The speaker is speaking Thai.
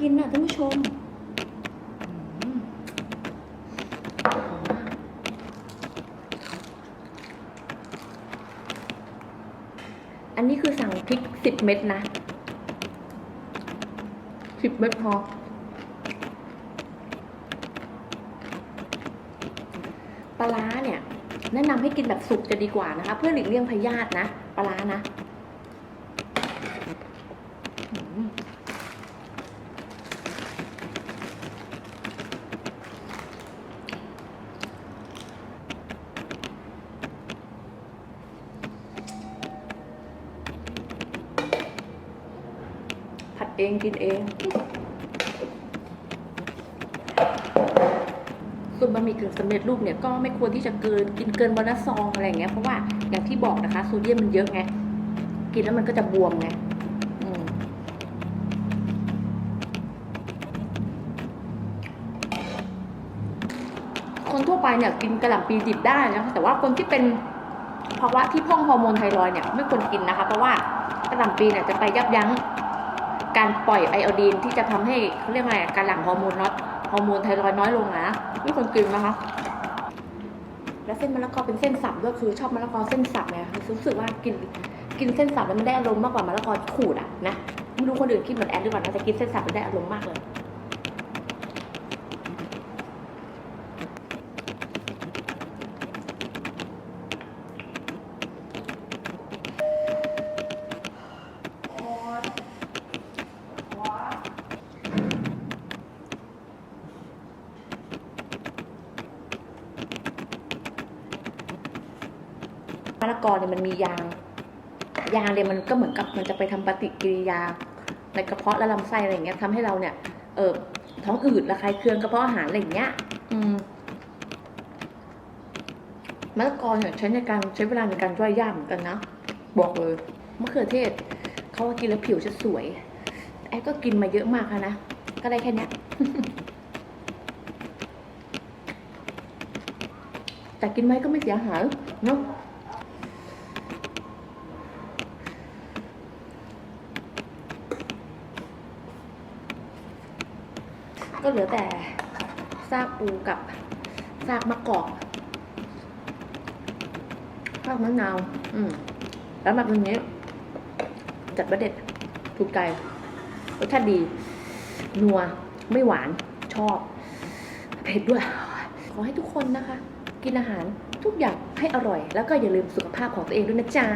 กินน่ะท่านผู้ชมอืมหอมมากอันนี้คือสั่งพริกสิบเม็ดนะสิบเม็ดพอ ปลาร้าเนี่ย แนะนำให้กินแบบสุกจะดีกว่านะคะ เพื่อหลีกเลี่ยงพยาธินะ ปลาร้านะ เองกินเอง ส่วนบะหมี่กึ่งสำเร็จรูปเนี่ยก็ไม่ควรที่จะเกินกินเกินวันละซองอะไรเงี้ยเพราะว่าอย่างที่บอกนะคะโซเดียมมันเยอะไงกินแล้วมันก็จะบวมไงคนทั่วไปเนี่ยกินกระหล่ำปีดิบได้นะคะแต่ว่าคนที่เป็นภาวะที่พ่องฮอร์โมนไทรอยเนี่ยไม่ควรกินนะคะ เพราะว่ากระหล่ำปีเนี่ยจะไปยับยั้ง การปล่อยไอโอดีนที่จะทำให้เขาเรียกอะไรการหลั่งฮอร์โมนน็อตฮอร์โมนไทรอยน้อยลงนะไม่ควรกินนะคะ แล้วเส้นมะละกอเป็นเส้นสับด้วยคือชอบมะละกอเส้นสับไงรู้สึกว่ากินกินเส้นสับแล้วมันได้อารมณ์มากกว่ามะละกอขูดอะนะไม่รู้คนอื่นคิดเหมือนแอนหรือเปล่านะแต่กินเส้นสับมันได้อารมณ์มากเลย ละกอเนี่ยมันมียางยางเนี่ยมันก็เหมือนกับมันจะไปทำปฏิกิริยา ในกระเพาะและลำไส้อะไรอย่างเงี้ยทำให้เราเนี่ย เออท้องอืดระคายเคืองกระเพาะอาหารอะไรอย่างเงี้ย อืมมะละกอเนี่ยใช้ในการใช้เวลาในการย่อยยากเหมือนกันนะบอกเลยมะเขือเทศเขาว่ากินแล้วผิวจะสวยไอ้ก็กินมาเยอะมากนะก็ได้แค่เนี้ยแต่กินไหมก็ไม่เสียหายเนาะ ก็เหลือแต่ซากปูกับซากมะกอกซากมะนาว อืม แล้วมาเป็นนี้ จัดประเด็ดถูกใจรสชาติดี นัว ไม่หวาน ชอบ เผ็ดด้วย ขอให้ทุกคนนะคะ กินอาหารทุกอย่างให้อร่อย แล้วก็อย่าลืมสุขภาพของตัวเองด้วยนะจ๊ะ